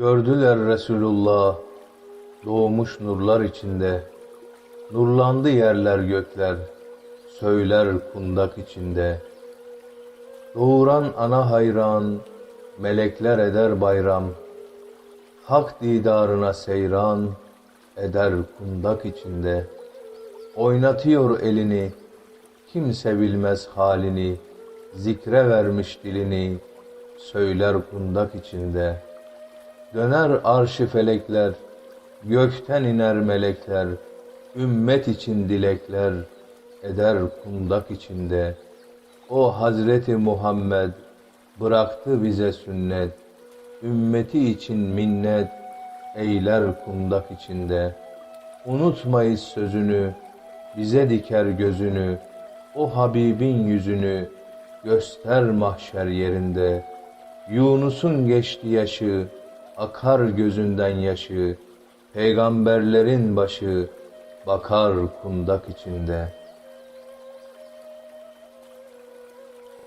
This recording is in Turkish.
Gördüler Resulullah doğmuş nurlar içinde. Nurlandı yerler gökler, söyler kundak içinde. Doğuran ana hayran, melekler eder bayram. Hak didarına seyran, eder kundak içinde. Oynatıyor elini, kimse bilmez halini. Zikre vermiş dilini, söyler kundak içinde. Döner arşı felekler, gökten iner melekler, ümmet için dilekler, eder kundak içinde. O Hazreti Muhammed bıraktı bize sünnet, ümmeti için minnet, eyler kundak içinde. Unutmayız sözünü, bize diker gözünü, o Habibin yüzünü, göster mahşer yerinde. Yunus'un geçti yaşı, akar gözünden yaşı, peygamberlerin başı, bakar kundak içinde.''